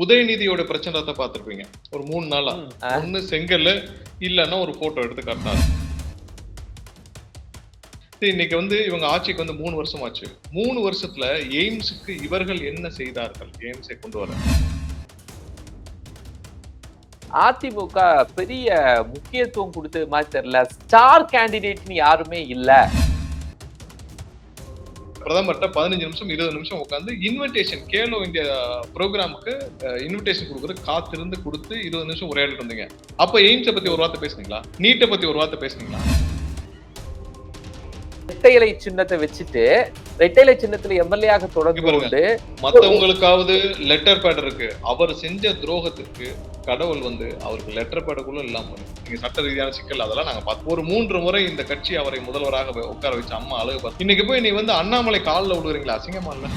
உதயநிதியோட பிரச்சனத்தை பார்த்திருப்பீங்க. ஒரு மூணு நாளா. ஒண்ணு செங்கல் இல்லைன்னா ஒரு போட்டோ எடுத்து காட்டினாரு சரி, இன்னைக்கு வந்து இவங்க ஆட்சிக்கு வந்து மூணு வருஷம் ஆச்சு மூணு வருஷத்துல எய்ம்ஸுக்கு இவர்கள் என்ன செய்தார்கள்? எய்ம்ஸை கொண்டு வர. அதிமுக பெரிய முக்கியத்துவம் கொடுத்தது மாதிரி தெரியல. ஸ்டார் கேண்டிடேட்னு யாருமே இல்ல. பிரதமர்கிட்ட பதினஞ்சு நிமிஷம் இருபது நிமிஷம் உட்காந்து இன்விடேஷன் கேலோ இந்தியா ப்ரோக்ராமுக்கு இன்விடேஷன் கொடுக்குறது காத்திருந்து கொடுத்து இருபது நிமிஷம் உரையாடிட்டு இருந்தீங்க. அப்ப எய்ம்ஸை பத்தி ஒரு வார்த்தை பேசுனீங்களா? நீட்டை பத்தி ஒரு வார்த்தை பேசுனீங்களா? ரெட்டை இலை சின்னத்தை வச்சுட்டு ரெட்டை இலை சின்னத்துல எம்எல்ஏ ஆக தொடர்ந்து. கொண்டு மத்தவங்களுக்காவது லெட்டர் பேட் இருக்கு அவர் செஞ்ச துரோகத்திற்கு கடவுள் வந்து அவருக்கு லெட்டர் பேடுக்குள்ள இல்லாம இருக்கு. நீங்க சட்ட ரீதியான சிக்கல் அதெல்லாம் நாங்க பார்த்தோம் ஒரு மூன்று முறை இந்த கட்சி அவரை முதல்வராக உட்கார வச்சு அம்மா அழகு பார்த்து இன்னைக்கு போய் நீ வந்து அண்ணாமலை காலில் விடுறீங்களா அசிங்கமா இல்ல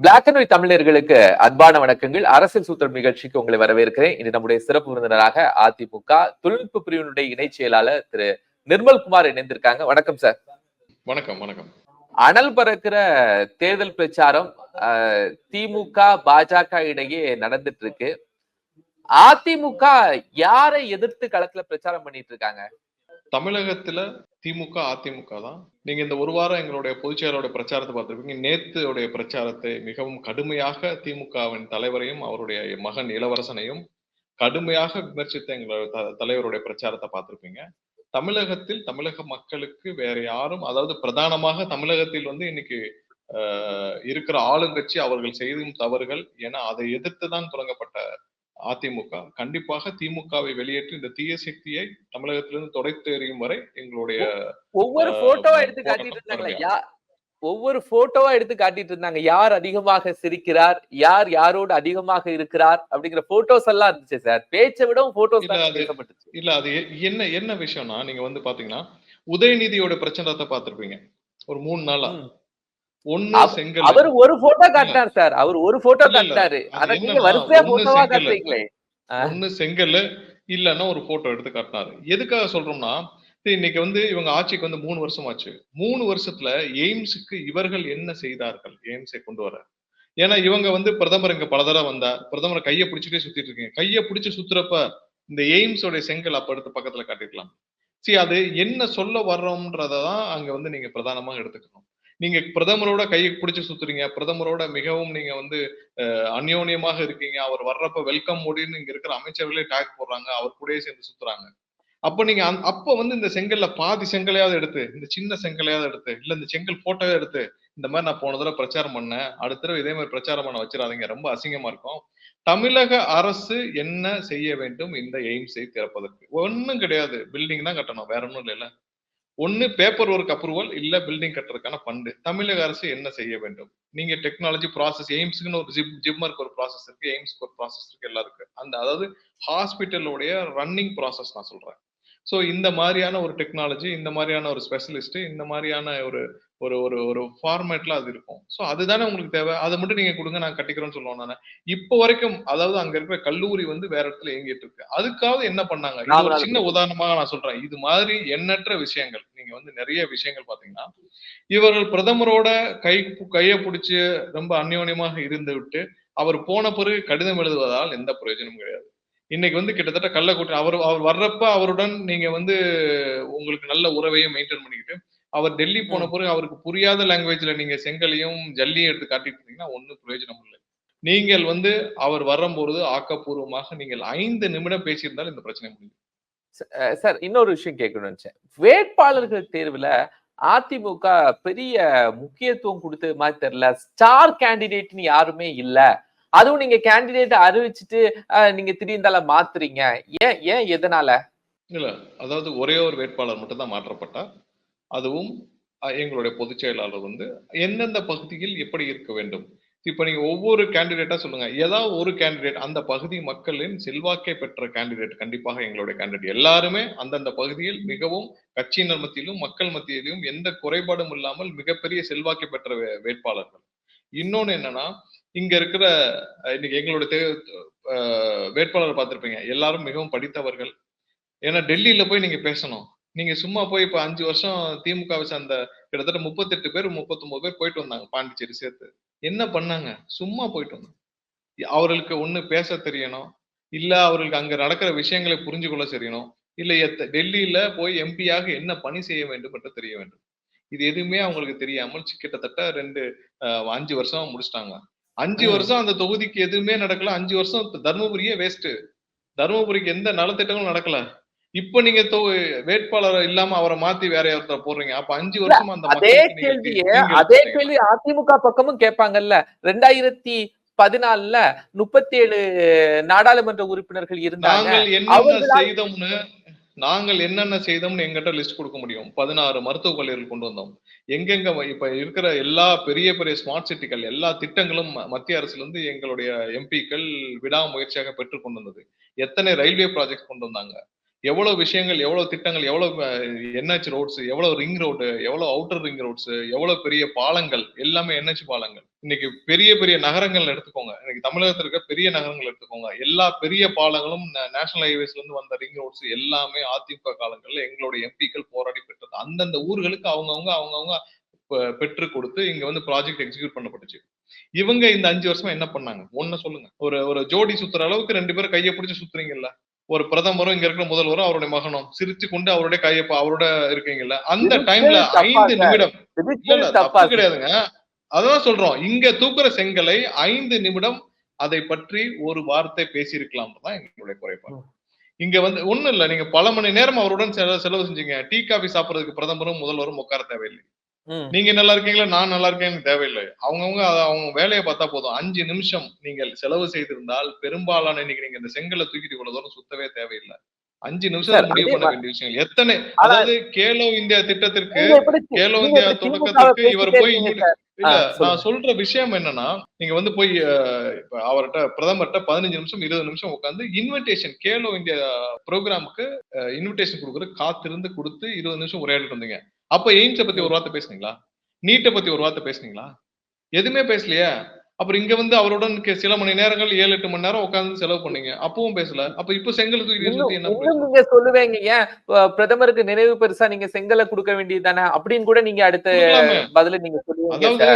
பிளாக் அண்ட் ஒயிட் தமிழர்களுக்கு அன்பான வணக்கங்கள். அரசியல் சூத்திரம் நிகழ்ச்சிக்கு உங்களை வரவேற்கிறேன். இன்று நம்முடைய சிறப்பு விருந்தினராக அதிமுக தொழில்நுட்ப பிரிவினுடைய இணைச் செயலாளர் திரு நிர்மல்குமார் இணைந்திருக்காங்க. வணக்கம் சார். வணக்கம் வணக்கம். அனல் பறக்கிற தேர்தல் பிரச்சாரம் திமுக பாஜக இடையே நடந்துட்டு இருக்கு அதிமுக யாரை எதிர்த்து களத்துல பிரச்சாரம் பண்ணிட்டு இருக்காங்க தமிழகத்துல திமுக அதிமுக தான். நீங்க இந்த ஒரு வாரம் எங்களுடைய பொதுச்செயலோட பிரச்சாரத்தை பார்த்துருப்பீங்க. நேத்துடைய பிரச்சாரத்தை மிகவும் கடுமையாக திமுகவின் தலைவரையும் அவருடைய மகன் இளவரசனையும் கடுமையாக விமர்சித்த எங்களோட த- தலைவருடைய பிரச்சாரத்தை பார்த்திருப்பீங்க. தமிழகத்தில் தமிழக மக்களுக்கு வேற யாரும் அதாவது பிரதானமாக தமிழகத்தில் வந்து இன்னைக்கு ஆஹ், இருக்கிற ஆளுங்கட்சி அவர்கள் செய்தும் தவறுகள் ஏன்னா அதை எதிர்த்து தான் தொடங்கப்பட்ட அதிமுக. கண்டிப்பாக திமுகவை வெளியேற்றி இந்த தீய சக்தியை தமிழகத்திலிருந்து தொடைத்து எறியும் வரை எங்களுடைய ஒவ்வொரு போட்டோவா எடுத்து காட்டிட்டு இருந்தாங்களே. யா ஒவ்வொரு போட்டோவா எடுத்து காட்டிட்டு இருந்தாங்க. யார் அதிகமாக சிரிக்கிறார்? யார் யாரோடு அதிகமாக இருக்கிறார்? அப்படிங்கிற போட்டோஸ் எல்லாம் இருந்துச்சு சார். பேச்சை விடவும் போட்டோஸ் இல்ல, அது- என்ன என்ன விஷயம்னா நீங்க வந்து பாத்தீங்கன்னா உதயநிதியோட பிரச்சனத்தை பார்த்திருப்பீங்க ஒரு மூணு நாளா ம். ஒண்ணு அவ- செங்கல் அவர் ஒரு போட்டோ காட்டினார் சார். அவர் ஒரு போட்டோ. காட்டினாரு. அது நீங்க வரிசையா போட்டோவா. காட்டுறீங்களே. ஒண்ணு செங்கல் இல்லைன்னா ஒரு போட்டோ எடுத்து காட்டினாரு. எதுக்காக சொல்றோம்னா இன்னைக்கு வந்து இவங்க ஆட்சிக்கு வந்து மூணு வருஷம் ஆச்சு மூணு வருஷத்துல எய்ம்ஸுக்கு இவர்கள் என்ன செய்தார்கள்? எய்ம்ஸை கொண்டு வர. ஏன்னா இவங்க வந்து பிரதமர் இங்க பல தடவை வந்தா பிரதமரை கையை பிடிச்சிட்டே சுத்திட்டு இருக்கீங்க. கையை பிடிச்சு சுத்துறப்ப இந்த எய்ம்ஸோட செங்கல் அப்ப எடுத்து பக்கத்துல காட்டிருக்கலாம் சரி அது என்ன சொல்ல வர்றோம்ன்றதான் அங்க வந்து நீங்க பிரதானமா எடுத்துக்கணும். நீங்க பிரதமரோட கையை பிடிச்சு சுத்துறீங்க. பிரதமரோட மிகவும் நீங்க வந்து அந்யோன்யமாக இருக்கீங்க. அவர் வர்றப்ப வெல்கம் மோடின்னு இங்க இருக்கிற அமைச்சர்களே டேக் போடுறாங்க. அவர் கூடயே சேர்ந்து சுத்துறாங்க. அப்ப நீங்க அப்ப வந்து இந்த செங்கல்ல பாதி செங்கலையாவது எடுத்து இந்த சின்ன செங்கலையாவது எடுத்து இல்ல இந்த செங்கல் போட்டோவே எடுத்து இந்த மாதிரி நான் போன தடவை பிரச்சாரம் பண்ணேன். அடுத்த தடவை இதே மாதிரி பிரச்சாரம் பண்ண வச்சிடாதீங்க. ரொம்ப அசிங்கமா இருக்கும். தமிழக அரசு என்ன செய்ய வேண்டும்? இந்த எய்ம்ஸை திறப்பதற்கு. ஒன்னும் கிடையாது. பில்டிங் தான் கட்டணும். வேற ஒன்றும் இல்லைல்ல. ஒன்னு பேப்பர் ஒர்க் அப்ரூவல் இல்ல பில்டிங் கட்டுறதுக்கான ஃபண்டு தமிழக அரசு என்ன செய்ய வேண்டும்? நீங்க டெக்னாலஜி ப்ராசஸ் எய்ம்ஸ்க்குன்னு ஒரு ஜிப் ஜிம்மருக்கு ஒரு ப்ராசஸ் இருக்கு எய்ம்ஸ்க்கு ஒரு ப்ராசஸ் இருக்கு எல்லாம் இருக்கு. அந்த அதாவது ஹாஸ்பிட்டலுடைய ரன்னிங் ப்ராசஸ் நான் சொல்றேன். ஸோ இந்த மாதிரியான ஒரு டெக்னாலஜி இந்த மாதிரியான ஒரு ஸ்பெஷலிஸ்ட் இந்த மாதிரியான ஒரு ஒரு ஒரு ஒரு ஃபார்மேட்ல அது இருக்கும். ஸோ அதுதானே உங்களுக்கு தேவை? அதை மட்டும் நீங்க கொடுங்க நான் கட்டிக்கிறேன்னு சொல்லுவோம் நான். இப்போ வரைக்கும் அதாவது அங்க இருக்கிற கல்லூரி வந்து வேற இடத்துல இயங்கிட்டு இருக்கு. அதுக்காவது என்ன பண்ணாங்க? இது ஒரு. சின்ன உதாரணமாக நான் சொல்றேன். இது மாதிரி எண்ணற்ற விஷயங்கள் நீங்க வந்து நிறைய விஷயங்கள் பாத்தீங்கன்னா இவர்கள் பிரதமரோட கை கையை பிடிச்சு ரொம்ப அந்யோன்யமாக இருந்து விட்டு அவர் போன பிறகு கடிதம் எழுதுவதால் எந்த பிரயோஜனமும் கிடையாது. இன்னைக்கு வந்து கிட்டத்தட்ட கள்ளக்கூட்டி அவர் அவர் வர்றப்ப அவருடன் நீங்க வந்து உங்களுக்கு நல்ல உறவையும் மெயின்டைன் பண்ணிக்கிட்டு அவர் டெல்லி போன பிறகு அவருக்கு புரியாத லாங்குவேஜ்ல நீங்க செங்கலையும் ஜல்லியும் எடுத்து காட்டிட்டு இருந்தீங்கன்னா ஒன்றும் பிரயோஜனம் இல்லை. நீங்கள் வந்து அவர் வரும்பொழுது ஆக்கப்பூர்வமாக நீங்கள் ஐந்து நிமிடம் பேசியிருந்தால் இந்த பிரச்சனை முடியும் சார் இன்னொரு விஷயம் கேட்கணும்னு நினைச்சேன். வேட்பாளர்கள் தேர்வுல அதிமுக பெரிய முக்கியத்துவம் கொடுத்தது மாதிரி தெரியல. ஸ்டார் கேண்டிடேட்னு யாருமே இல்ல. அதுவும் நீங்க கேண்டிடேட் அறிவிச்சுட்டு அஹ், நீங்க திடீர்ந்தால மாத்துறீங்க. ஏன் ஏன் எதனால? இல்ல அதாவது ஒரே ஒரு வேட்பாளர் மட்டும் தான் மாற்றப்பட்டார் அதுவும் எங்களுடைய பொதுச் செயலாளர் வந்து எந்தெந்த பகுதியில் எப்படி இருக்க வேண்டும்? இப்ப நீங்க ஒவ்வொரு கேண்டிடேட்டா சொல்லுங்க. ஏதாவது ஒரு கேண்டிடேட் அந்த பகுதி மக்களின் செல்வாக்கை பெற்ற கேண்டிடேட் கண்டிப்பாக எங்களுடைய கேண்டிடேட் எல்லாருமே அந்தந்த பகுதியில் மிகவும் கட்சியினர் மத்தியிலும் மக்கள் மத்தியிலும் எந்த குறைபாடும் இல்லாமல் மிகப்பெரிய செல்வாக்கை பெற்ற வேட்பாளர்கள். இன்னொன்னு என்னன்னா இங்க இருக்கிற இன்னைக்கு எங்களுடைய வேட்பாளர் பார்த்திருப்பீங்க. எல்லாரும் மிகவும் படித்தவர்கள். ஏன்னா டெல்லியில போய் நீங்க பேசணும். நீங்க சும்மா போய் இப்ப அஞ்சு வருஷம் திமுக அந்த கிட்டத்தட்ட முப்பத்தெட்டு பேர் முப்பத்தொன்பது பேர் போயிட்டு வந்தாங்க பாண்டிச்சேரி சேர்த்து. என்ன பண்ணாங்க? சும்மா போயிட்டு வந்தாங்க. அவர்களுக்கு ஒண்ணு பேச தெரியணும். இல்ல அவர்களுக்கு அங்க நடக்கிற விஷயங்களை புரிஞ்சு கொள்ள தெரியணும். இல்ல எத்த- டெல்லியில போய் எம்பியாக என்ன பணி செய்ய வேண்டும் என்று தெரிய வேண்டும். இது எதுவுமே அவங்களுக்கு தெரியாமல் கிட்டத்தட்ட ரெண்டு அஹ், அஞ்சு வருஷம் முடிச்சிட்டாங்க. அஞ்சு. வருஷம் அந்த தொகுதிக்கு எதுவுமே நடக்கல. அஞ்சு வருஷம் தர்மபுரியே வேஸ்ட் தர்மபுரிக்கு எந்த நலத்திட்டங்களும் நடக்கல. இப்ப நீங்க வேட்பாளர் இல்லாம அவரை மாத்தி வேற ஒருத்தர் போடுறீங்க? அப்ப அஞ்சு வருஷமா அந்த அதே கேள்வியே அதே. கேள்வி அதிமுக பக்கமும் கேட்பாங்கல்ல. ரெண்டாயிரத்தி பதினாலுல முப்பத்தி ஏழு நாடாளுமன்ற உறுப்பினர்கள் இருந்தாங்க. நாங்கள் அவர்களால் செய்தோம்னு நாங்கள் என்னென்ன செய்தோம்னு எங்கிட்ட லிஸ்ட் கொடுக்க முடியும். பதினாறு மருத்துவ கல்லூரிகள் கொண்டு வந்தோம். எங்கெங்க இப்ப இருக்கிற எல்லா பெரிய பெரிய ஸ்மார்ட் சிட்டிகள் எல்லா திட்டங்களும் மத்திய அரசுல இருந்து எங்களுடைய எம்பிக்கள் விடாமுயற்சியாக பெற்று கொண்டு வந்தது. எத்தனை ரயில்வே ப்ராஜெக்ட் கொண்டு வந்தாங்க. எவ்வளவு விஷயங்கள் எவ்வளவு திட்டங்கள் எவ்வளவு என்ஹெச் ரோட்ஸ் எவ்வளவு ரிங் ரோடு எவ்வளவு அவுட்டர் ரிங் ரோட்ஸ் எவ்வளவு பெரிய பாலங்கள் எல்லாமே என்ஹெச் பாலங்கள். இன்னைக்கு பெரிய பெரிய நகரங்கள் எடுத்துக்கோங்க. இன்னைக்கு தமிழகத்துல இருக்க பெரிய நகரங்கள் எடுத்துக்கோங்க. எல்லா பெரிய பாலங்களும் நேஷனல் ஹைவேஸ்ல இருந்து வந்த ரிங் ரோட்ஸ் எல்லாமே அதிமுக காலங்கள்ல எங்களுடைய எம்பிக்கள் போராடி பெற்றது. அந்தந்த ஊர்களுக்கு அவங்கவுங்க அவங்கவுங்க பெற்று கொடுத்து இங்க வந்து ப்ராஜெக்ட் எக்ஸிக்யூட் பண்ணப்பட்டுச்சு. இவங்க இந்த அஞ்சு வருஷமா என்ன பண்ணாங்க? ஒன்னு சொல்லுங்க. ஒரு ஒரு ஜோடி சுத்துற அளவுக்கு ரெண்டு பேரும் கையை பிடிச்சி சுத்துறீங்கல்ல? ஒரு பிரதமரும் இங்க இருக்கிற முதல்வரும் அவருடைய மகனும் சிரிச்சு கொண்டு அவருடைய கையை அவரோட இருக்கீங்கல்ல? அந்த டைம்ல ஐந்து? நிமிடம். தப்பா கிடையாதுங்க. அதான் சொல்றோம். இங்க தூக்குற செங்கலை ஐந்து நிமிடம் அதை பற்றி ஒரு வார்த்தை பேசியிருக்கலாம் தான் எங்களுடைய குறைபாடு. இங்க வந்து ஒண்ணும் இல்ல. நீங்க பல மணி நேரம் அவருடன் செல- செலவு செஞ்சீங்க. டீ காபி சாப்பிடறதுக்கு பிரதமரும் முதல்வரும் உட்கார தேவையில்லை. நீங்க நல்லா இருக்கீங்களா நான் நல்லா இருக்கேன்னு தேவையில்லை. அவங்கவுங்க அவங்க வேலையை பார்த்தா போதும். அஞ்சு நிமிஷம் நீங்கள் செலவு செய்திருந்தால் பெரும்பாலான இன்னைக்கு நீங்க இந்த செங்கலை தூக்கிட்டு இவ்வளவு தூரம் சுத்தவே தேவையில்லை. அஞ்சு நிமிஷம் முடிவு பண்ண வேண்டிய விஷயங்கள் எத்தனை அதாவது கேலோ இந்தியா திட்டத்திற்கு கேலோ இந்தியா தொடக்கத்துக்கு இவர் போய்? இல்ல நான். சொல்ற விஷயம் என்னன்னா நீங்க வந்து போய் அவர்கிட்ட பிரதமர்கிட்ட பதினஞ்சு நிமிஷம் இருபது நிமிஷம் உட்காந்து இன்விடேஷன் கேலோ இந்தியா ப்ரோக்ராமுக்கு இன்விடேஷன் கொடுக்குறது காத்திருந்து கொடுத்து இருபது நிமிஷம் உரையாடிட்டு வந்தீங்க அப்ப எய்ம்ஸை பத்தி ஒரு வார்த்தை பேசுனீங்களா? நீட்டை பத்தி ஒரு வார்த்தை பேசுனீங்களா? எதுவுமே பேசலையே? அப்புறம் இங்க வந்து அவருடன் சில மணி நேரங்கள் ஏழு எட்டு மணி நேரம் உட்கார்ந்து செலவு பண்ணீங்க. அப்பவும் பேசல. அப்ப இப்ப செங்கல் நீங்க சொல்லுவீங்க. ஏன்? பிரதமருக்கு நினைவு பெருசா நீங்க செங்கலை கொடுக்க வேண்டியது தானே? அப்படின்னு கூட நீங்க அடுத்த. பதில நீங்க சொல்லுவீங்க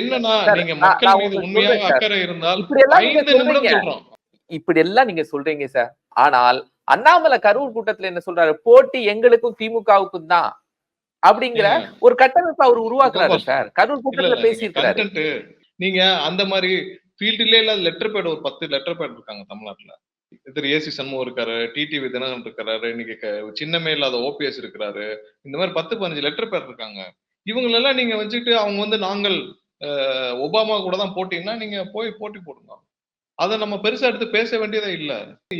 என்னன்னா நீங்க மக்கள் மீது உண்மையாக. அக்கறை இருந்தால் இப்படி எல்லாம் நீங்க சொல்றீங்க. சொல்றோம். இப்படி எல்லாம் நீங்க சொல்றீங்க சார். ஆனால் அண்ணாமலை கரூர் கூட்டத்துல என்ன சொல்றாரு? போட்டி எங்களுக்கும் திமுகவுக்கும் தான் அப்படிங்கிற ஒரு கட்டமைப்பு அவர் உருவாக்குறாரு சார். கரூர் கூட்டத்துல கண்டென்ட் நீங்க அந்த மாதிரி ஃபீல்டுல இல்ல லெட்டர் பேட் ஒரு பத்து லெட்டர் பேட் இருக்காங்க தமிழ்நாட்டுல. திரு ஏசி சண்முகம் இருக்காரு டிடிவி தினகரன் இருக்காரு இன்னைக்கு சின்னமே இல்லாத ஓபிஎஸ் இருக்கிறாரு. இந்த மாதிரி பத்து பதினஞ்சு லெட்டர் பேர் இருக்காங்க. இவங்களெல்லாம் நீங்க வச்சுட்டு அவங்க வந்து நாங்கள் ஒபாமா கூட தான் போட்டிங்கன்னா நீங்க போய் போட்டி போடுங்க. அதை நம்ம பெருசா எடுத்து பேச வேண்டியதே இல்ல.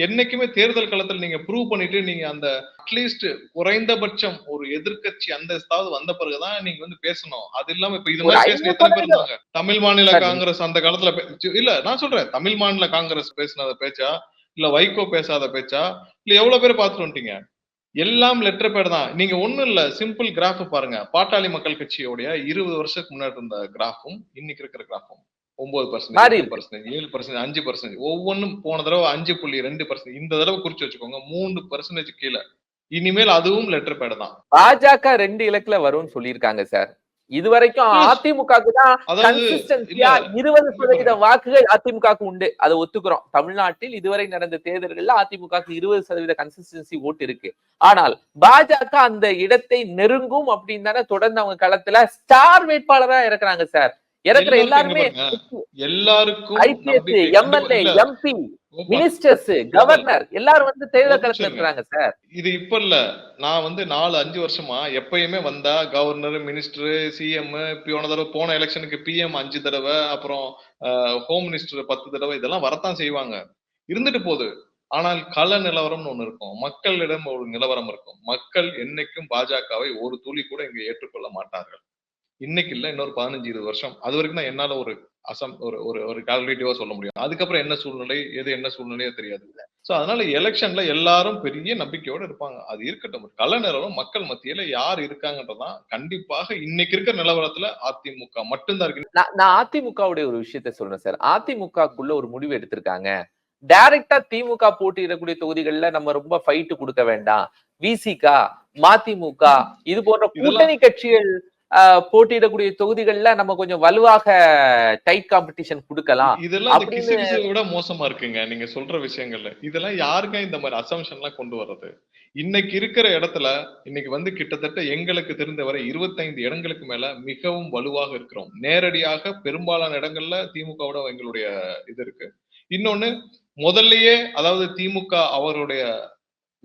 என்னைக்குமே தேர்தல் களத்துல நீங்க ப்ரூவ் பண்ணிட்டு நீங்க அந்த அட்லீஸ்ட் குறைந்தபட்சம் ஒரு எதிர்க்கட்சி அந்தஸ்தாவது வந்த பிறகுதான் நீங்க வந்து பேசணும். அது இல்லாம இப்ப இது மாதிரி பேசின எத்தனை பேர் இருந்தாங்க? தமிழ் மாநில. காங்கிரஸ் அந்த காலத்துல இல்ல நான் சொல்றேன். தமிழ் மாநில காங்கிரஸ் பேசினத பேச்சா? இல்ல வைகோ பேசாத பேச்சா? இல்ல எவ்வளவு பேர் பார்த்துட்டு வந்துட்டீங்க? எல்லாம் லெட்டர் பேர் தான். நீங்க ஒண்ணும் இல்ல. சிம்பிள் கிராஃப் பாருங்க. பாட்டாளி மக்கள் கட்சியோடைய இருபது வருஷத்துக்கு முன்னாடி இருந்த கிராஃபும் இன்னைக்கு இருக்கிற கிராஃபும் ஒன்பது பர்சன்டேஜ். பர்சன்டேஜ் ஏழு பர்சன்டேஜ் அஞ்சு பர்சன்டேஜ் ஒவ்வொன்றும் போன தடவை அஞ்சு புள்ளி ரெண்டு பர்சன்டேஜ் இந்த தடவை குறிச்சு வச்சுக்கோங்க. மூணு பர்சன்டேஜ் கீழே. இனிமேல் அதுவும் லெட்டர் பேட் தான். பாஜக ரெண்டு இலக்குல வரும்னு சொல்லியிருக்காங்க சார். அதிமுகவுக்கு தான் அதாவது கன்சிஸ்டன்சியா இல்ல. இருபது சதவீத வாக்குகள் அதிமுகவுக்கு உண்டு. அதை ஒத்துக்கிறோம். தமிழ்நாட்டில் இதுவரை நடந்த தேர்தல்கள்ல அதிமுகவுக்கு இருபது சதவீத கன்சிஸ்டன்சி ஓட்டு இருக்கு. ஆனால் பாஜக அந்த இடத்தை நெருங்கும் அப்படின்னு தானே தொடர்ந்து அவங்க களத்துல ஸ்டார் வேட்பாளரா இறக்குறாங்க சார் இறக்குற எல்லாருமே எல்லாருக்கும் IPS MLA MP ministers governor எல்லாரும் வந்து தேர்தல் களத்துல. இருக்கிறாங்க சார். இது இப்ப இல்ல. நான் வந்து நாலு அஞ்சு வருஷமா எப்பயுமே வந்தா கவர்னர் மினிஸ்டர் சிஎம் போன தடவை போன எலெக்ஷனுக்கு பிஎம் அஞ்சு தடவை அப்புறம் ஹோம் மினிஸ்டர் பத்து தடவை இதெல்லாம் வரத்தான் செய்வாங்க. இருந்துட்டு போகுது. ஆனால் கள நிலவரம்னு ஒண்ணு இருக்கும். மக்களிடம் ஒரு நிலவரம் இருக்கும். மக்கள் என்னைக்கும் பாஜகவை ஒரு துளி கூட இங்க ஏற்றுக்கொள்ள மாட்டார்கள். இன்னைக்கு இல்ல இன்னொரு பதினஞ்சு இருபது வருஷம். அது வரைக்கும் தான் என்னால ஒரு அசம் ஒரு ஒரு ஒரு கால்குலேட்டிவா சொல்ல முடியும். அதுக்கப்புறம் என்ன சூழ்நிலை எது என்ன சூழ்நிலையோ தெரியாது. சோ அதனால எலெக்ஷன்ல எல்லாரும் பெரிய நம்பிக்கையோட இருப்பாங்க. அது இருக்கட்டும். நிலவரம் மக்கள் மத்தியில யார் இருக்காங்கன்றதான் கண்டிப்பாக இன்னைக்கு இருக்கிற நிலவரத்துல அதிமுக மட்டும்தான் இருக்கு. நான் அதிமுகவுடைய ஒரு விஷயத்த சொல்றேன் சார். அதிமுகக்குள்ள ஒரு முடிவு எடுத்திருக்காங்க. டைரக்டா திமுக போட்டியிடக்கூடிய தொகுதிகள்ல நம்ம ரொம்ப ஃபைட்டு கொடுக்க வேண்டாம். விசிகா மதிமுக இது போன்ற கூட்டணி கட்சிகள் போட்டியிடக்கூடிய தொகுதிகள்ல நம்ம கொஞ்சம் வலுவாக டைட் காம்படிஷன் கொடுக்கலாம். இதெல்லாம் விட மோசமா இருக்குங்க நீங்க சொல்ற விஷயங்கள்ல. இதெல்லாம் யாருங்க இந்த மாதிரி அசம்ஷன் எல்லாம் கொண்டு வர்றது? இன்னைக்கு இருக்கிற இடத்துல இன்னைக்கு வந்து கிட்டத்தட்ட எங்களுக்கு தெரிந்தவரை இருபத்தைந்து இடங்களுக்கு மேல மிகவும் வலுவாக இருக்கிறோம். நேரடியாக பெரும்பாலான இடங்கள்ல திமுகவோட எங்களுடைய இது இருக்கு. இன்னொன்னு முதல்லயே அதாவது திமுக அவருடைய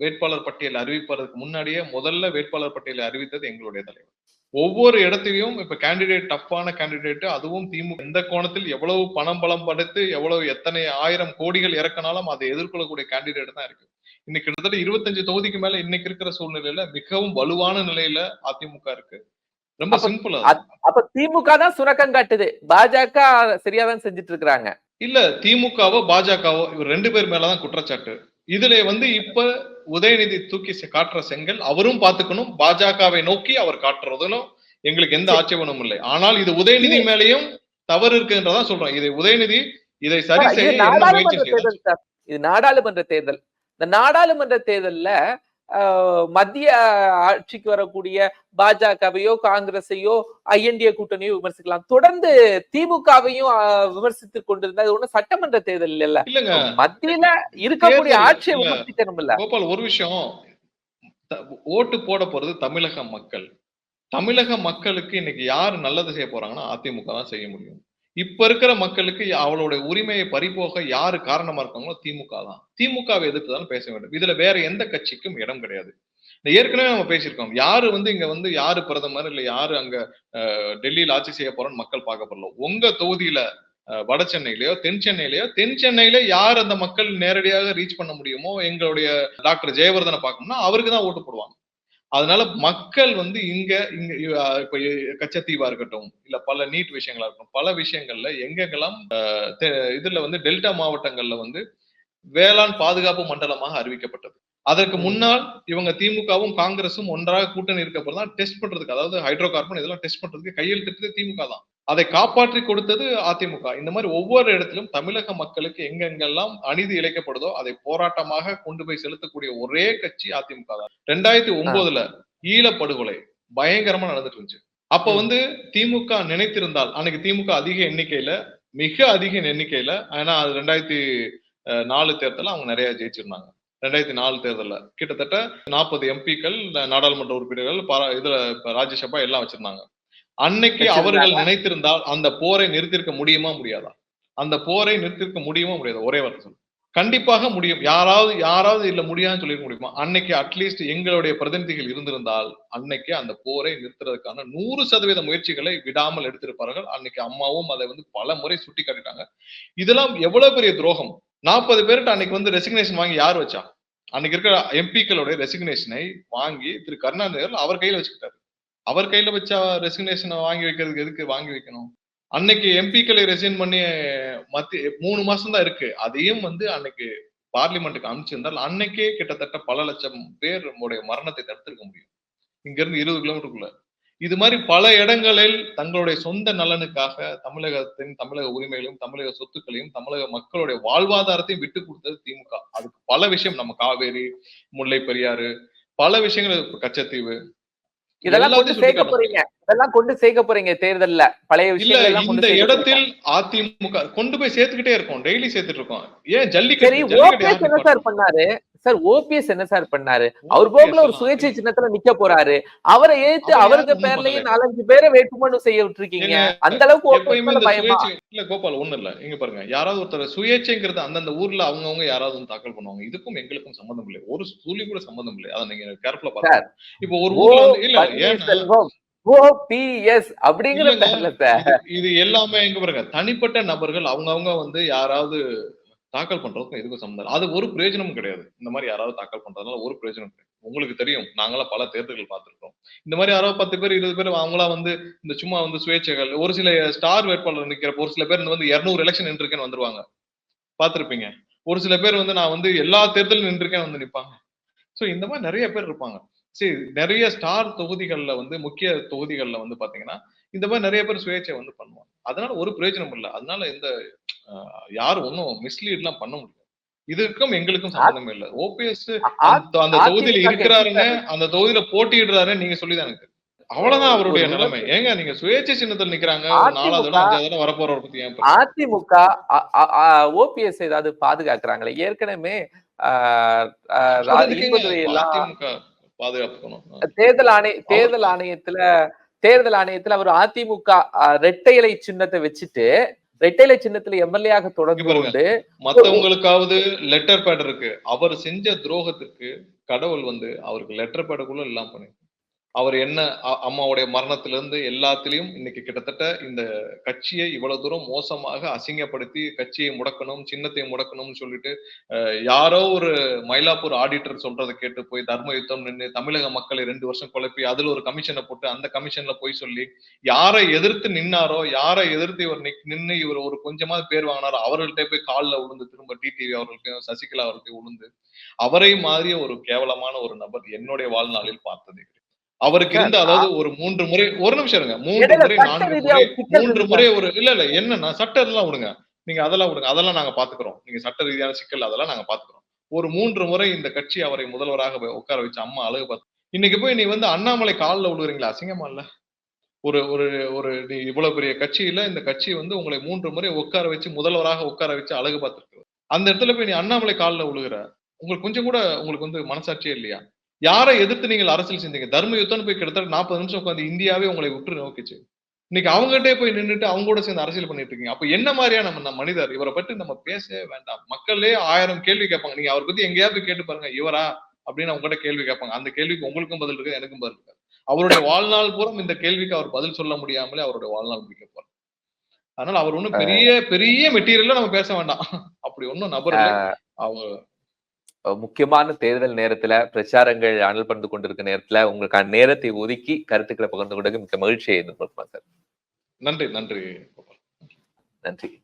வேட்பாளர் பட்டியல் அறிவிப்பதற்கு முன்னாடியே முதல்ல வேட்பாளர் பட்டியலை அறிவித்தது எங்களுடைய தலைவர். ஒவ்வொரு இடத்திலையும் இப்ப கேண்டிடேட் டஃப்பான கேண்டிடேட் அதுவும் திமுக. எந்த கோணத்தில் எவ்வளவு பணம் பலம் படுத்து எவ்வளவு எத்தனை ஆயிரம் கோடிகள் இறக்கினாலும் அதை எதிர்கொள்ளக்கூடிய கேண்டிடேட் தான் இருக்கு. இன்னைக்கு கிட்டத்தட்ட இருபத்தஞ்சு தொகுதிக்கு மேல இன்னைக்கு இருக்கிற சூழ்நிலையில மிகவும் வலுவான நிலையில அதிமுக இருக்கு. ரொம்ப சிம்பிளா அப்ப திமுக தான் சுணக்கம் காட்டுது. பாஜக சரியாதான் செஞ்சுட்டு இருக்கிறாங்க. இல்ல திமுகவோ பாஜகவோ இவர் ரெண்டு பேர் மேலதான் குற்றச்சாட்டு. இதுல வந்து இப்ப உதயநிதி தூக்கி காட்டுற செங்கல் அவரும் பாத்துக்கணும் பாஜகவை நோக்கி அவர் காட்டுறதுலும் எங்களுக்கு எந்த ஆட்சேபனும் இல்லை. ஆனால் இது உதயநிதி மேலேயும் தவறு இருக்குன்றதா சொல்றோம். இதை உதயநிதி இதை சரி செய்ய இது நாடாளுமன்ற தேர்தல். இந்த நாடாளுமன்ற தேர்தல்ல மத்திய ஆட்சிக்கு வரக்கூடிய பாஜகவையோ காங்கிரஸையோ ஐஎன்டிஏ கூட்டணியோ விமர்சிக்கலாம். தொடர்ந்து திமுகவையும் ஆஹ், விமர்சித்துக் கொண்டிருந்தா இது ஒண்ணும் சட்டமன்ற தேர்தல் இல்ல இல்லங்க. மத்தியில இருக்கக்கூடிய ஆட்சியை. விமர்சிக்கணும் இல்ல கோபால் ஒரு விஷயம். ஓட்டு போட போறது தமிழக மக்கள். தமிழக மக்களுக்கு இன்னைக்கு யார் நல்லது செய்ய போறாங்கன்னா அதிமுக தான் செய்ய முடியும். இப்ப இருக்கிற மக்களுக்கு அவளுடைய உரிமையை பறிபோக யாரு காரணமா இருக்காங்களோ திமுக தான். திமுகவை எதிர்த்து தான் பேச வேண்டும். இதுல வேற எந்த கட்சிக்கும் இடம் கிடையாது. ஏற்கனவே நம்ம பேசியிருக்கோம். யாரு வந்து இங்க வந்து யாரு பிரதமர் இல்ல யாரு அங்க டெல்லியில் ஆட்சி செய்ய போறோம்னு மக்கள் பார்க்க போறல உங்க தொகுதியில வட சென்னையிலயோ தென் சென்னையிலயோ தென் சென்னையில யார் அந்த மக்கள் நேரடியாக ரீச் பண்ண முடியுமோ எங்களுடைய டாக்டர் ஜெயவர்தனை பார்க்கணும்னா அவருக்கு தான் ஓட்டு போடுவாங்க. அதனால மக்கள் வந்து இங்க இங்க இப்ப கச்சத்தீவா இருக்கட்டும் இல்ல பல நீட் விஷயங்களா இருக்கட்டும் பல விஷயங்கள்ல எங்கெங்கெல்லாம் இதுல வந்து டெல்டா மாவட்டங்கள்ல வந்து வேளாண் பாதுகாப்பு மண்டலமாக அறிவிக்கப்பட்டது அதற்கு. முன்னால் இவங்க திமுகவும் காங்கிரசும் ஒன்றாக கூட்டணி இருக்கப்போ தான் டெஸ்ட் பண்றதுக்கு அதாவது ஹைட்ரோ கார்பன் இதெல்லாம் டெஸ்ட் பண்றதுக்கு கையெழுத்திட்டது திமுக தான் அதை காப்பாற்றி கொடுத்தது அதிமுக. இந்த மாதிரி ஒவ்வொரு இடத்திலும் தமிழக மக்களுக்கு எங்கெங்கெல்லாம் அநீதி இழைக்கப்படுதோ அதை போராட்டமாக கொண்டு போய் செலுத்தக்கூடிய ஒரே கட்சி அதிமுக தான். ரெண்டாயிரத்தி ஒன்பதுல ஈழப்படுகொலை பயங்கரமா நடந்துட்டு இருந்துச்சு. அப்ப வந்து திமுக நினைத்திருந்தால் அன்னைக்கு திமுக அதிக எண்ணிக்கையில மிக அதிக எண்ணிக்கையில ஏன்னா அது ரெண்டாயிரத்தி அஹ், நாலு தேர்தல அவங்க நிறைய ஜெயிச்சிருந்தாங்க. ரெண்டாயிரத்தி நாலு தேர்தலில் கிட்டத்தட்ட நாற்பது எம்பிக்கள் நாடாளுமன்ற உறுப்பினர்கள் இதுல ராஜ்யசபா எல்லாம் வச்சிருந்தாங்க. அன்னைக்கு. அவர்கள் நினைத்திருந்தால் அந்த போரை நிறுத்திருக்க முடியுமா முடியாதா? அந்த போரை நிறுத்திருக்க முடியுமா முடியாதா? ஒரே வார்த்தை சொல்லு கண்டிப்பாக முடியும். யாராவது யாராவது இல்ல முடியாதுன்னு சொல்லிருக்க முடியுமா? அன்னைக்கு அட்லீஸ்ட் எங்களுடைய பிரதிநிதிகள் இருந்திருந்தால் அன்னைக்கு அந்த போரை நிறுத்துறதுக்கான நூறு சதவீத முயற்சிகளை விடாமல் எடுத்திருப்பார்கள். அன்னைக்கு அம்மாவும் அதை வந்து பல முறை சுட்டி காட்டிட்டாங்க இதெல்லாம் எவ்வளவு பெரிய துரோகம்? நாற்பது பேர்கிட்ட அன்னைக்கு வந்து ரெசிக்னேஷன் வாங்கி யார் வச்சா? அன்னைக்கு இருக்கிற எம்பிக்களுடைய ரெசிக்னேஷனை வாங்கி திரு கருணாநிதி அவர் கையில வச்சுக்கிட்டாரு. அவர் கையில வச்ச ரெசிக்னேஷனை வாங்கி வைக்கிறதுக்கு எதுக்கு வாங்கி வைக்கணும்? அன்னைக்கு எம்பிக்களை ரெசின் பண்ணி மத்திய மூணு மாசம் தான் இருக்கு. அதையும் வந்து அன்னைக்கு பார்லிமெண்ட்டுக்கு அனுப்பிச்சிருந்தால் அன்னைக்கே கிட்டத்தட்ட பல லட்சம் பேர் உடைய மரணத்தை தடுத்திருக்க முடியும். இங்க இருந்து இருபது கிலோமீட்டருக்குள்ள இது மாதிரி பல இடங்களில் தங்களுடைய சொந்த நலனுக்காக தமிழகத்தின் தமிழக உரிமைகளையும் தமிழக சொத்துக்களையும் தமிழக மக்களுடைய வாழ்வாதாரத்தையும் விட்டு கொடுத்தது திமுக. அதுக்கு பல விஷயம் நம்ம காவேரி முல்லை பெரியாறு பல விஷயங்கள் கச்சத்தீவு இதெல்லாம் கொண்டு சேர்க்க. போறீங்க. இதெல்லாம் கொண்டு சேர்க்க போறீங்க தேர்தல்ல. பழைய கொண்டு இந்த. இடத்தில் அதிமுக கொண்டு போய் சேர்த்துக்கிட்டே இருக்கோம். டெய்லி சேர்த்துட்டு இருக்கோம். ஏன் சரி ஜல்லிக்கட்டு சார் பண்ணாரு. சார் ஓபிஎஸ் என்ன சார் பண்ணாரு? அவர் போக்குல ஒரு சுயேட்சை சின்னத்துல நிக்க போறாரு. அவரை ஏத்து அவர் அவருக்கு பேர்லயே. நாலஞ்சு பேரை வேட்புமனு செய்ய விட்டுருக்கீங்க. அந்த அளவுக்கு இல்ல கோபால் ஒண்ணு இல்ல. இங்க பாருங்க. யாராவது ஒருத்தர் சுயேட்சைங்கிறது அந்தந்த ஊர்ல அவங்கவங்க யாராவது தாக்கல் பண்ணுவாங்க. இதுக்கும் எங்களுக்கும் சம்பந்தம் இல்லை. ஒரு துளி கூட சம்பந்தம் இல்லை. அதை நீங்க கேர்ஃபுல்லா பாருங்க இப்போ ஒரு ஊர்ல இல்ல பன்னீர்செல்வம் ஓபிஎஸ் அப்படிங்கிற இது எல்லாமே எங்க பாருங்க. தனிப்பட்ட நபர்கள் அவங்கவங்க வந்து யாராவது தாக்கல் பண்றதுக்கும் எதுக்கும் சம்மந்தம் அது ஒரு பிரயோஜனமும் கிடையாது. இந்த மாதிரி யாராவது தாக்கல் பண்றதுனால ஒரு பிரயோஜனம் கிடையாது. உங்களுக்கு தெரியும். நாங்களாம் பல தேர்தல்கள் பார்த்துருக்கோம் இந்த மாதிரி யாராவது பத்து பேர் இருபது பேர் அவங்களா வந்து இந்த சும்மா வந்து சுயேட்சைகள் ஒரு சில ஸ்டார் வேட்பாளர் நிற்கிற ஒரு சில பேர் வந்து இரநூறு எலெக்ஷன் நின்றுருக்கேன்னு வந்துருவாங்க. பார்த்துருப்பீங்க. ஒரு சில பேர் வந்து நான் வந்து எல்லா தேர்தலும் நின்றுருக்கேன்னு வந்து நிப்பாங்க. சோ இந்த மாதிரி நிறைய பேர் இருப்பாங்க. சரி நிறைய ஸ்டார் தொகுதிகள்ல வந்து முக்கிய தொகுதிகள்ல வந்து பாத்தீங்கன்னா இந்த மாதிரி நிறைய பேர் சுயேட்சை வந்து பண்ணுவாங்க. அதனால ஒரு பிரயோஜனம் இல்லை. அதனால இந்த யாரும் ஒன்றும் மிஸ்லீட்லாம் பண்ண முடியாது. இதுக்கும் எங்களுக்கும் சம்பந்தமே இல்ல. ஓபிஎஸ் அந்த தொகுதியில இருக்கிறாருன்னு அந்த தொகுதியில போட்டியிடுறாருன்னு நீங்க சொல்லிதான் எனக்கு. அவ்வளவுதான் அவருடைய நிலைமை. ஏங்க நீங்க சுயேட்சை சின்னத்தில் நிக்கிறாங்க. நாலாவது வரப்போறவரை பத்தி ஏன்? அதிமுக ஓபிஎஸ் ஏதாவது பாதுகாக்கிறாங்களே? ஏற்கனவே அதிமுக பாதுகாப்புக்கணும் தேர்தல் ஆணை தேர்தல் ஆணையத்துல தேர்தல் ஆணையத்துல அவர் அதிமுக ஆ, ரெட்டை இலை சின்னத்தை வச்சுட்டு ரெட்டை இலை சின்னத்துல எம்எல்ஏ ஆக தொடர்ந்து. கொண்டு மத்தவங்களுக்காவது லெட்டர் பேட் இருக்கு. அவர் செஞ்ச துரோகத்துக்கு கடவுள் வந்து அவருக்கு லெட்டர் பேடுக்குள்ள எல்லாம் பண்ணி அவர் என்ன அம்மாவுடைய மரணத்திலிருந்து எல்லாத்திலையும் இன்னைக்கு கிட்டத்தட்ட இந்த கட்சியை இவ்வளவு தூரம் மோசமாக அசிங்கப்படுத்தி கட்சியை முடக்கணும் சின்னத்தை முடக்கணும்னு சொல்லிட்டு அஹ், யாரோ ஒரு மயிலாப்பூர் ஆடிட்டர் சொல்றதை கேட்டு போய் தர்ம யுத்தம் நின்று தமிழக மக்களை ரெண்டு வருஷம் குழப்பி அதுல ஒரு கமிஷனை போட்டு அந்த கமிஷன்ல போய் சொல்லி யாரை எதிர்த்து நின்னாரோ யாரை எதிர்த்து இவர் நின்று நின்னு இவர் ஒரு கொஞ்சமாவது பேர் வாங்கினாரோ அவர்கள்ட்ட போய் காலில் விழுந்து திரும்ப டிடிவி அவர்களுக்கு சசிகலா அவர்களுக்கு விழுந்து அவரை மாதிரி ஒரு கேவலமான ஒரு நபர் என்னுடைய வாழ்நாளில் பார்த்ததே கிடையாது. அவருக்கு இருந்த அதாவது ஒரு மூன்று முறை ஒரு நிமிஷம் இருங்க. மூன்று முறை நான்கு முறை மூன்று முறை ஒரு இல்ல இல்ல என்னன்னா சட்ட எல்லாம் விடுங்க. நீங்க அதெல்லாம் விடுங்க. அதெல்லாம் நாங்க பாத்துக்கிறோம். நீங்க சட்ட ரீதியான சிக்கல் அதெல்லாம் நாங்க பாத்துக்கிறோம். ஒரு மூன்று முறை இந்த கட்சி அவரை முதல்வராக உட்கார வச்சு அம்மா அழகு பார்த்து இன்னைக்கு போய் நீ வந்து அண்ணாமலை காலில் விழுகிறீங்களா அசிங்கமா இல்ல? ஒரு ஒரு ஒரு நீ இவ்வளவு பெரிய கட்சியில இந்த கட்சி வந்து உங்களை மூன்று முறை உட்கார வச்சு முதல்வராக உட்கார வச்சு அழகு பார்த்துருக்கு. அந்த இடத்துல போய் நீ அண்ணாமலை காலில் விழுகிற உங்களுக்கு கொஞ்சம் கூட உங்களுக்கு வந்து மனசாட்சியே இல்லையா? யாரை எதிர்த்து நீங்கள் அரசியல் செஞ்சீங்க தர்ம யுத்தம்னு போய் கிட்டத்தட்ட நாற்பது நிமிஷம் உட்காந்து இந்தியாவே உங்களை விட்டு நோக்கிச்சு. இன்னைக்கு அவங்ககிட்டே போய் நின்னுட்டு அவங்க கூட சேர்ந்து அரசியல் பண்ணிட்டு இருக்கீங்க. அப்ப என்ன மாதிரியான நம்ம மனிதர்? இவரை பற்றி நம்ம பேசவே வேண்டாம். மக்களே ஆயிரம் கேள்வி கேட்பாங்க. நீங்க அவரை பத்தி எங்கேயாவது கேட்டு பாருங்க. இவரா? அப்படின்னு அவங்க கிட்ட கேள்வி கேட்பாங்க. அந்த கேள்விக்கு உங்களுக்கும் பதில் இருக்கு எனக்கும் பதில் இருக்கு அவருடைய வாழ்நாள் பூரம் இந்த கேள்விக்கு அவர் பதில் சொல்ல முடியாமலே அவருடைய வாழ்நாள் முடிக்க போறார். அதனால அவர் ஒண்ணும் பெரிய பெரிய மெட்டீரியல்ல நம்ம பேச வேண்டாம். அப்படி ஒண்ணும் நபர். அவங்க முக்கியமான தேர்தல் நேரத்துல பிரச்சாரங்கள் அனல் பண்ணி கொண்டிருக்க நேரத்துல உங்களுக்கான நேரத்தை ஒதுக்கி கருத்துக்களை பகிர்ந்து கொண்டு மிக்க மகிழ்ச்சியை எதிர்பார்க்கலாம் சார். நன்றி நன்றி நன்றி.